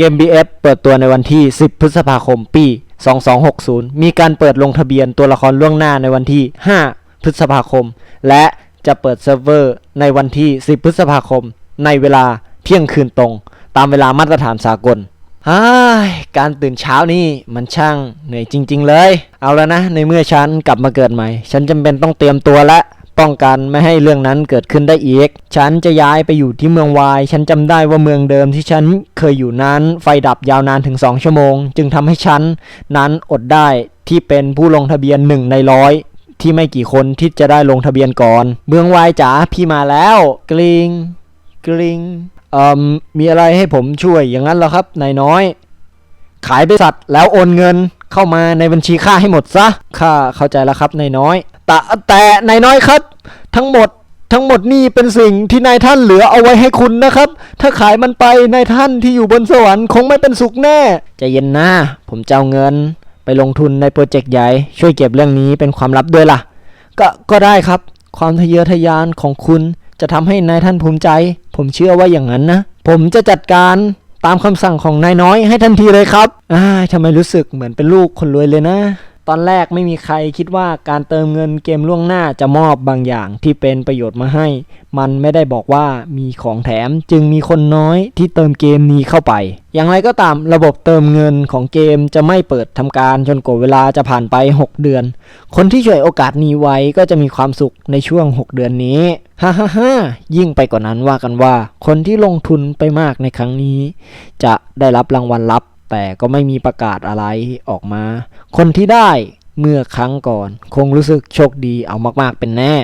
เกม BF เปิดตัวในวันที่ 10 พฤษภาคม ปี 2260 มีการเปิดลงทะเบียนตัวละครล่วงหน้าในวันที่ 5 พฤษภาคม และจะเปิดเซิร์ฟเวอร์ในวันที่ 10 พฤษภาคม ในเวลาเที่ยงคืนตรง ตามเวลามาตรฐานสากลการตื่นเช้านี่มันช่างเหนื่อยจริง ๆ เลย เอาแล้วนะ ในเมื่อฉันกลับมาเกิดใหม่ ฉันจำเป็นต้องเตรียมตัวและ ป้องกันไม่ให้เรื่องนั้นเกิดขึ้นได้อีก ฉันจะย้ายไปอยู่ที่เมืองวาย ฉันจำได้ว่าเมืองเดิมที่ฉันเคยอยู่นั้น ไฟดับยาวนานถึง2ชั่วโมง จึงทำให้ฉันนั้นอดได้ที่เป็นผู้ลงทะเบียนหนึ่งในร้อยที่ไม่กี่คนที่จะได้ลงทะเบียนก่อน เมืองวายจ๋าพี่มาแล้วกลิงกลิงเอ่มมีอะไรให้ผมช่วยอย่างนั้นเหรอครับนายน้อย ขายบริษัทแล้วโอนเงินเข้ามาในบัญชีข้าให้หมดซะข้าเข้าใจแล้วครับนายน้อย แต่แต่นายน้อยครับ ทั้งหมดทั้งหมดนี่เป็นสิ่งที่นายท่านเหลือเอาไว้ให้คุณนะครับ ถ้าขายมันไปนายท่านที่อยู่บนสวรรค์คงไม่เป็นสุขแน่ใจเย็นนะผมจะเอาเงิน ไปลงทุนในโปรเจกต์ใหญ่ ช่วยเก็บเรื่องนี้เป็นความลับด้วยล่ะ ก็ก็ได้ครับ ความทะเยอทะยานของคุณจะทำให้นายท่านภูมิใจ ผมเชื่อว่าอย่างนั้นนะ ผมจะจัดการตามคำสั่งของนายน้อยให้ทันทีเลยครับอ่าทำไมรู้สึกเหมือนเป็นลูกคนรวยเลยนะ ตอนแรกไม่มีใครคิดว่าการเติมเงินเกมล่วงหน้าจะมอบบางอย่างที่เป็นประโยชน์มาให้ มันไม่ได้บอกว่ามีของแถมจึงมีคนน้อยที่เติมเกมนี้เข้าไป อย่างไรก็ตามระบบเติมเงินของเกมจะไม่เปิดทำการจนกว่าเวลาจะผ่านไป 6 เดือน คนที่ช่วยโอกาสนี้ไว้ก็จะมีความสุขในช่วง 6 เดือนนี้ฮ่าฮ่าฮ่ายิ่งไปกว่านั้นว่ากันว่า คนที่ลงทุนไปมากในครั้งนี้ จะได้รับรางวัลลับ แต่ก็ไม่มีประกาศอะไรออกมา คนที่ได้เมื่อครั้งก่อน คงรู้สึกโชคดีเอามากๆเป็นแน่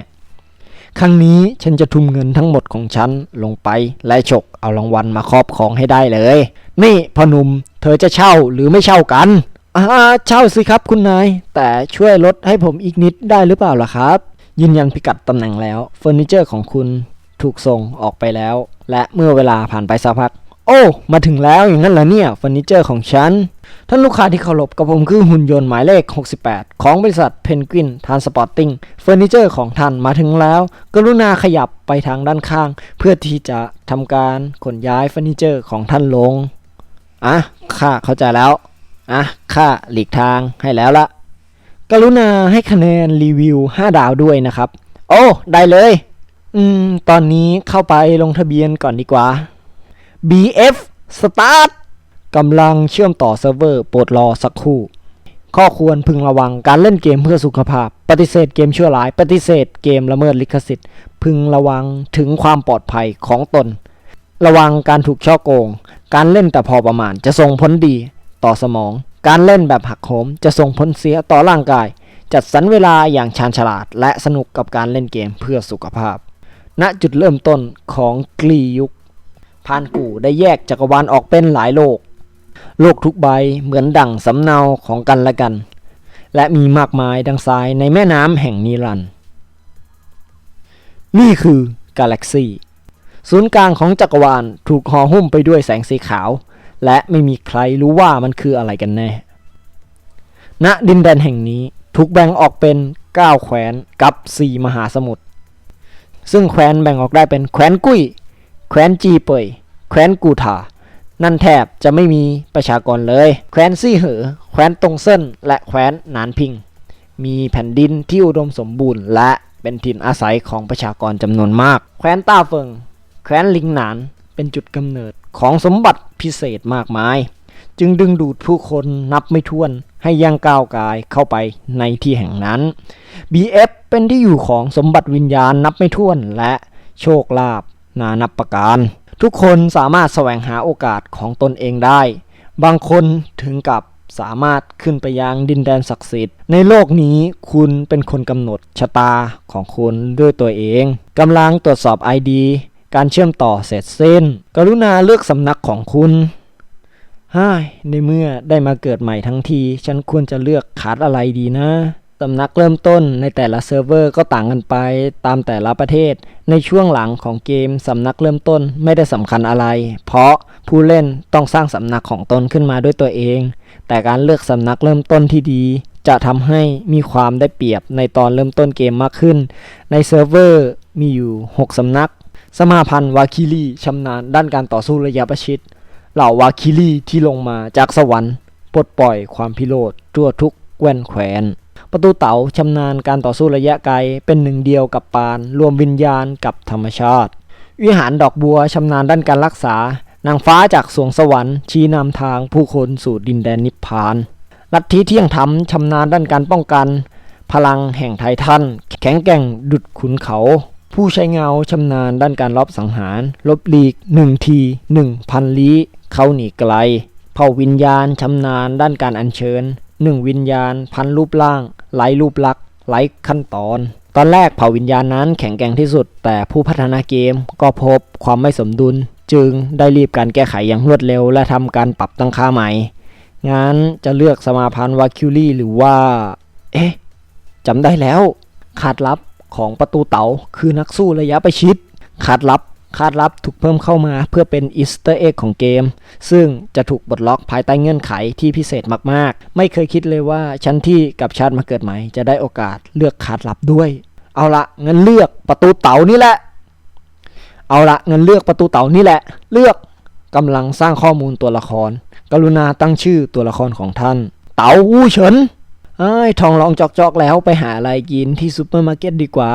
ครั้งนี้ฉันจะทุ่มเงินทั้งหมดของฉันลงไปและฉกเอารางวัลมาครอบครองให้ได้เลย นี่พอหนุมเธอจะเช่าหรือไม่เช่ากันอ่าเช่าสิครับคุณนาย แต่ช่วยลดให้ผมอีกนิดได้หรือเปล่าล่ะครับ ยืนยันพิกัดตำแหน่งแล้วเฟอร์นิเจอร์ของคุณถูกส่งออกไปแล้ว และเมื่อเวลาผ่านไปสักพัก โอ้ มาถึงแล้วอย่างนั้นเหรอเนี่ยเฟอร์นิเจอร์ของฉัน ท่านลูกค้าที่เคารพกับผมคือหุ่นยนต์หมายเลข 68 ของบริษัทเพนกวินทานสปอร์ติ้งเฟอร์นิเจอร์ของท่านมาถึงแล้ว กรุณาขยับไปทางด้านข้าง เพื่อที่จะทำการขนย้ายเฟอร์นิเจอร์ของท่านลง อะข้าเข้าใจแล้ว อะข้าหลีกทางให้แล้วละกรุณาให้คะแนนรีวิว 5 ดาวด้วยนะครับ โอ้ ได้เลย อืม ตอนนี้เข้าไปลงทะเบียนก่อนดีกว่า BF Start กำลังเชื่อมต่อเซิร์ฟเวอร์โปรดรอสักครู่ ข้อควรพึงระวังการเล่นเกมเพื่อสุขภาพ ปฏิเสธเกมชั่วร้าย ปฏิเสธเกมละเมิดลิขสิทธิ์ พึงระวังถึงความปลอดภัยของตน ระวังการถูกช่อโกง การเล่นแต่พอประมาณจะส่งผลดีต่อสมอง การเล่นแบบหักโหมจะส่งผลเสียต่อร่างกาย จัดสรรเวลาอย่างชาญฉลาด และสนุกกับการเล่นเกมเพื่อสุขภาพ ณจุดเริ่มต้นของกลียุค พานกูได้แยกจักรวาลออกเป็นหลายโลก โลกทุกใบเหมือนดั่งสำเนาของกันและกัน และมีมากมายดังทรายในแม่น้ำแห่งนิรันด์นี่คือกาแล็กซีศูนย์กลางของจักรวาลถูกห่อหุ้มไปด้วยแสงสีขาว และไม่มีใครรู้ว่ามันคืออะไรกันแน่ ณ ดินแดนแห่งนี้ถูกแบ่งออกเป็น 9 แคว้นกับ 4 มหาสมุทร ซึ่งแคว้นแบ่งออกได้เป็นแคว้นกุ้ย แคว้นจีเปย แคว้นกูทานั่นแทบจะไม่มีประชากรเลย แคว้นซี่เหอ แคว้นตงเซินและแคว้นหนานพิง มีแผ่นดินที่อุดมสมบูรณ์ และเป็นถิ่นอาศัยของประชากรจำนวนมาก แคว้นต้าเฟิง แคว้นลิงหนาน เป็นจุดกำเนิดของสมบัติพิเศษมากมาย จึงดึงดูดผู้คนนับไม่ถ้วนให้ย่างก้าวกายเข้าไปในที่แห่งนั้น BF เป็นที่อยู่ของสมบัติวิญญาณนับไม่ถ้วนและโชคลาภ นานับประการ ทุกคนสามารถแสวงหาโอกาสของตนเองได้ บางคนถึงกับสามารถขึ้นไปยังดินแดนศักดิ์สิทธิ์ ในโลกนี้คุณเป็นคนกำหนดชะตาของคุณด้วยตัวเองกำลังตรวจสอบ ID การเชื่อมต่อเสร็จสิ้น กรุณาเลือกสำนักของคุณฮ่ายในเมื่อได้มาเกิดใหม่ทั้งที ฉันควรจะเลือกคัดอะไรดีนะ สำนักเริ่มต้นในแต่ละเซิร์ฟเวอร์ก็ต่างกันไปตามแต่ละประเทศ ในช่วงหลังของเกมสำนักเริ่มต้นไม่ได้สำคัญอะไร เพราะผู้เล่นต้องสร้างสำนักของตนขึ้นมาด้วยตัวเอง แต่การเลือกสำนักเริ่มต้นที่ดี จะทำให้มีความได้เปรียบในตอนเริ่มต้นเกมมากขึ้น ในเซิร์ฟเวอร์มีอยู่ 6 สำนัก สมาพันธ์วาคิรีชำนาญด้านการต่อสู้ระยะประชิด เหล่าวาคิรีที่ลงมาจากสวรรค์ปลดปล่อยความพิโรธทั่วทุกแว่นแขวน ประตูเต๋าชำนาญการต่อสู้ระยะไกลเป็นหนึ่งเดียวกับปาน รวมวิญญาณกับธรรมชาติ วิหารดอกบัวชำนาญด้านการรักษา นางฟ้าจากสวงสวรรค์ชี้นำทางผู้คนสู่ดินแดนนิพพาน ลัทธิเที่ยงธรรมชำนาญด้านการป้องกัน พลังแห่งไททันแข็งแกร่งดุดขุนเขา ผู้ใช้เงาชำนาญด้านการลอบสังหาร ลบหลีกหนึ่งทีหนึ่งพันลี้ เขาหนีไกลเผ่าวิญญาณชำนาญด้านการอัญเชิญ หนึ่งวิญญาณ พันรูปร่างไร้รูปลักษณ์ไร้ขั้นตอน ตอนแรกเผ่าวิญญาณนั้นแข็งแกร่งที่สุด แต่ผู้พัฒนาเกมก็พบความไม่สมดุล จึงได้รีบการแก้ไขอย่างรวดเร็ว และทำการปรับตั้งค่าใหม่ งั้นจะเลือกสมาพันธ์วาคิวลี่หรือว่า เอ๊ะจำได้แล้ว ขาดลับของประตูเต๋าคือนักสู้ระยะประชิด ขาดลับ ขาดลับถูกเพิ่มเข้ามาเพื่อเป็นอีสเตอร์เอ็กของเกม ซึ่งจะถูกปลดล็อกภายใต้เงื่อนไขที่พิเศษมากๆ ไม่เคยคิดเลยว่าชั้นที่กับชาติมาเกิดใหม่จะได้โอกาสเลือกขาดลับด้วย เอาละเงินเลือกประตูเต๋านี่แหละ เอาละเงินเลือกประตูเต๋านี่แหละ เลือกกำลังสร้างข้อมูลตัวละคร กรุณาตั้งชื่อตัวละครของท่าน เต๋าวู้เฉินเอ้ทองรองจอกๆแล้วไปหาอะไรกินที่ซูเปอร์มาร์เก็ตดีกว่า